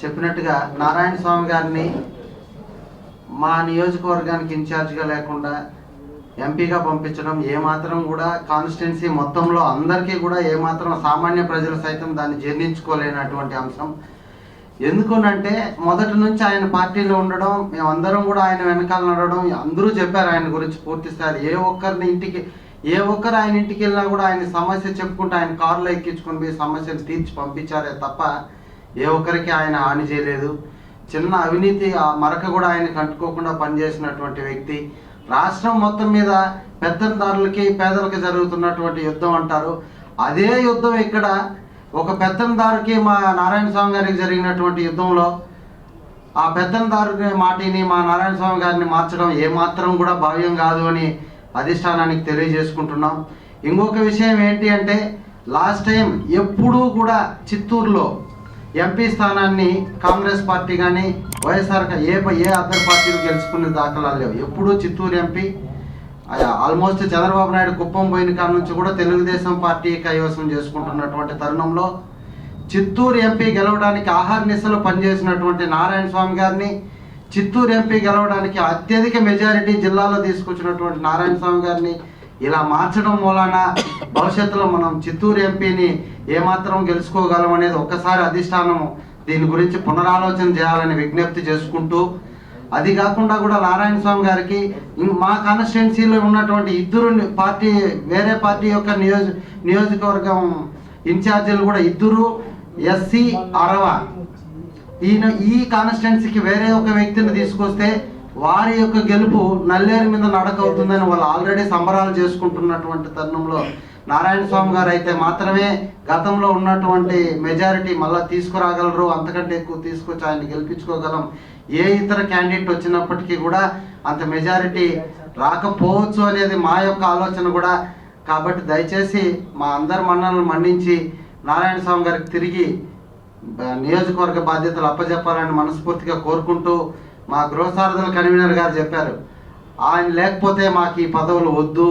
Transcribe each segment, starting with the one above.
చెప్పినట్టుగా నారాయణ స్వామి గారిని మా నియోజకవర్గానికి ఇన్ఛార్జ్గా లేకుండా ఎంపీగా పంపించడం ఏమాత్రం కూడా కాన్స్టిట్యున్సీ మొత్తంలో అందరికీ కూడా ఏమాత్రం సామాన్య ప్రజలు సైతం దాన్ని జీర్ణించుకోలేనటువంటి అంశం. ఎందుకునంటే మొదటి నుంచి ఆయన పార్టీలో ఉండడం మేమందరం కూడా ఆయన వెనకాల నడవడం అందరూ చెప్పారు ఆయన గురించి పూర్తిస్తారు ఏ ఒక్కరిని ఇంటికి ఏ ఒక్కరు ఆయన ఇంటికి వెళ్ళినా కూడా ఆయన సమస్య చెప్పుకుంటూ ఆయన కారులో ఎక్కించుకొని పోయి సమస్యను తీర్చి పంపించారే తప్ప ఏ ఒక్కరికి ఆయన హాని చేయలేదు. చిన్న అవినీతి ఆ మరక కూడా ఆయనకు అంటుకోకుండా పనిచేసినటువంటి వ్యక్తి. రాష్ట్రం మొత్తం మీద పెత్తందారులకి పేదలకి జరుగుతున్నటువంటి యుద్ధం అంటారు. అదే యుద్ధం ఇక్కడ ఒక పెత్తందారుకి మా నారాయణ స్వామి గారికి జరిగినటువంటి యుద్ధంలో ఆ పెత్తందారు మాటిని మా నారాయణ స్వామి గారిని మార్చడం ఏమాత్రం కూడా భావ్యం కాదు అని అధిష్టానానికి తెలియజేసుకుంటున్నాం. ఇంకొక విషయం ఏంటి అంటే లాస్ట్ టైం ఎప్పుడూ కూడా చిత్తూరులో ఎంపీ స్థానాన్ని కాంగ్రెస్ పార్టీ కానీ వైఎస్ఆర్ ఏ ఏ అదర్ పార్టీలు గెలుచుకునే దాఖలాలు లేవు. ఎప్పుడూ చిత్తూరు ఎంపీ ఆల్మోస్ట్ చంద్రబాబు నాయుడు కుప్పం పోయిన కాడ నుంచి కూడా తెలుగుదేశం పార్టీ కైవసం చేసుకుంటున్నటువంటి తరుణంలో చిత్తూరు ఎంపీ గెలవడానికి ఆహార నిశలు పనిచేసినటువంటి నారాయణ స్వామి గారిని చిత్తూరు ఎంపీ గెలవడానికి అత్యధిక మెజారిటీ జిల్లాలో తీసుకొచ్చినటువంటి నారాయణ స్వామి గారిని ఇలా మార్చడం మూలాన భవిష్యత్తులో మనం చిత్తూరు ఎంపీని ఏమాత్రం గెలుచుకోగలం అనేది ఒక్కసారి అధిష్టానం దీని గురించి పునరాలోచన చేయాలని విజ్ఞప్తి చేసుకుంటూ అది కాకుండా కూడా నారాయణ స్వామి గారికి మా కాన్స్టిట్యున్సీలో ఉన్నటువంటి ఇద్దరు పార్టీ వేరే పార్టీ యొక్క నియోజ నియోజకవర్గం ఇన్ఛార్జీలు కూడా ఇద్దరు ఎస్సీ అరవ. ఈయన ఈ కాన్స్టిట్యున్సీకి వేరే ఒక వ్యక్తిని తీసుకొస్తే వారి యొక్క గెలుపు నల్లేరు మీద నడక అవుతుందని వాళ్ళు ఆల్రెడీ సంబరాలు చేసుకుంటున్నటువంటి తరుణంలో నారాయణ స్వామి గారు అయితే మాత్రమే గతంలో ఉన్నటువంటి మెజారిటీ మళ్ళీ తీసుకురాగలరు అంతకంటే ఎక్కువ తీసుకొచ్చి ఆయన గెలిపించుకోగలం. ఏ ఇతర క్యాండిడేట్ వచ్చినప్పటికీ కూడా అంత మెజారిటీ రాకపోవచ్చు అనేది మా యొక్క ఆలోచన కూడా. కాబట్టి దయచేసి మా అందరి మన్నలను మన్నించి నారాయణ స్వామి గారికి తిరిగి నియోజకవర్గ బాధ్యతలు అప్పజెప్పాలని మనస్ఫూర్తిగా కోరుకుంటూ మా గృహసారథుల కన్వీనర్ గారు చెప్పారు ఆయన లేకపోతే మాకు ఈ పదవులు వద్దు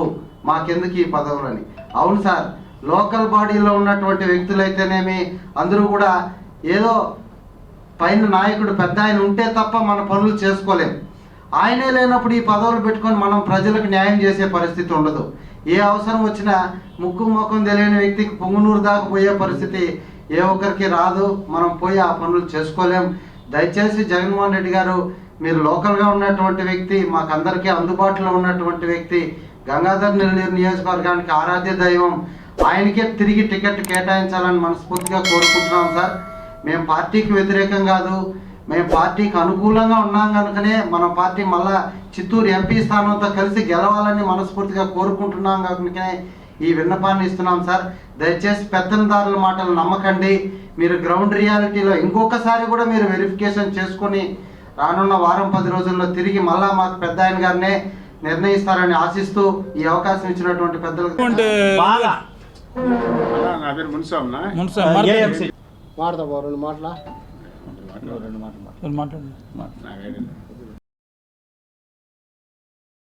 మాకెందుకు ఈ పదవులు అని అవును సార్ లోకల్ బాడీలో ఉన్నటువంటి వ్యక్తులైతేనేమి అందరూ కూడా ఏదో పైన నాయకుడు పెద్ద ఆయన ఉంటే తప్ప మన పనులు చేసుకోలేం. ఆయనే లేనప్పుడు ఈ పదవులు పెట్టుకొని మనం ప్రజలకు న్యాయం చేసే పరిస్థితి ఉండదు. ఏ అవసరం వచ్చినా ముక్కు ముఖం తెలియని వ్యక్తికి పొంగునూరు దాకా పోయే పరిస్థితి ఏ ఒక్కరికి రాదు. మనం పోయి ఆ పనులు చేసుకోలేం. దయచేసి జగన్మోహన్ రెడ్డి గారు మీరు లోకల్గా ఉన్నటువంటి వ్యక్తి మాకందరికీ అందుబాటులో ఉన్నటువంటి వ్యక్తి గంగాధర్ నెల్లూరు నియోజకవర్గానికి ఆరాధ్య దైవం ఆయనకే తిరిగి టికెట్ కేటాయించాలని మనస్ఫూర్తిగా కోరుకుంటున్నాం సార్. మేము పార్టీకి వ్యతిరేకం కాదు. మేము పార్టీకి అనుకూలంగా ఉన్నాం కనుకనే మన పార్టీ మళ్ళా చిత్తూరు ఎంపీ స్థానంతో కలిసి గెలవాలని మనస్ఫూర్తిగా కోరుకుంటున్నాం కనుకనే ఈ విన్నపాన్ని ఇస్తున్నాం సార్. దయచేసి పెత్తనదారుల మాటలు నమ్మకండి. మీరు గ్రౌండ్ రియాలిటీలో ఇంకొకసారి కూడా మీరు వెరిఫికేషన్ చేసుకొని రానున్న వారం పది రోజుల్లో తిరిగి మళ్ళా మాకు పెద్ద ఆయన గారినే నిర్ణయిస్తారని ఆశిస్తూ ఈ అవకాశం ఇచ్చినటువంటి పెద్దలకు అంటే బాగా. నా పేరు మున్సాంనా మున్సా మార్కెట్. ఏఎంసీ. వాడతా బాబు రెండు మాటల రెండు మాట్లాడండి నాకు ఐడియా లేదు.